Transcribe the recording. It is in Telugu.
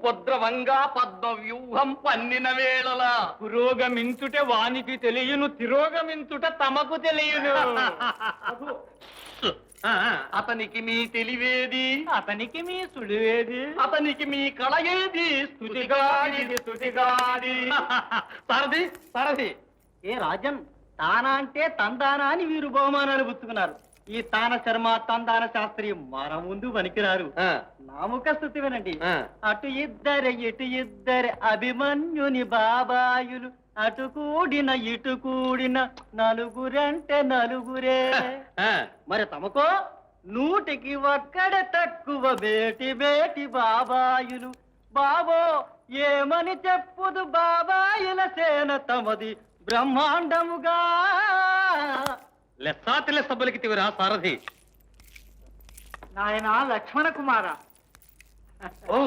ఉపద్రవంగా పద్మ వ్యూహం పన్నిన వేళల. పురోగమించుట వానికి తెలియను తిరోగమించుట తమకు తెలియను. అతనికి మీ తెలివేది? అతనికి మీ సుడివేది అతనికి మీ కళ ఏది స్థుతిగాడిది స్థుతిగాడి సరది సరది. ఏ రాజన్ తానా అంటే తందానా అని వీరు బహుమానాలు పుచ్చుకున్నారు. ఈ తాన శర్మ తందాన శాస్త్రి మన ముందు పనికిరారు. నాముక స్థుతి వినండి. అటు ఇద్దరు ఇటు ఇద్దరు అభిమన్యుని బాబాయులు. అటు కూడిన ఇటు కూడిన నలుగురంటే నలుగురే. మరి తమకో నూటికి ఒక్కడ తక్కువ బేటి బేటి బాబాయులు. బాబో ఏమని చెప్పుదు బాబాయుల సేన తమది బ్రహ్మాండముగా? లెస్సాతి లెస్స పలికితివిరా సారథి నాయన లక్ష్మణ కుమార ఓ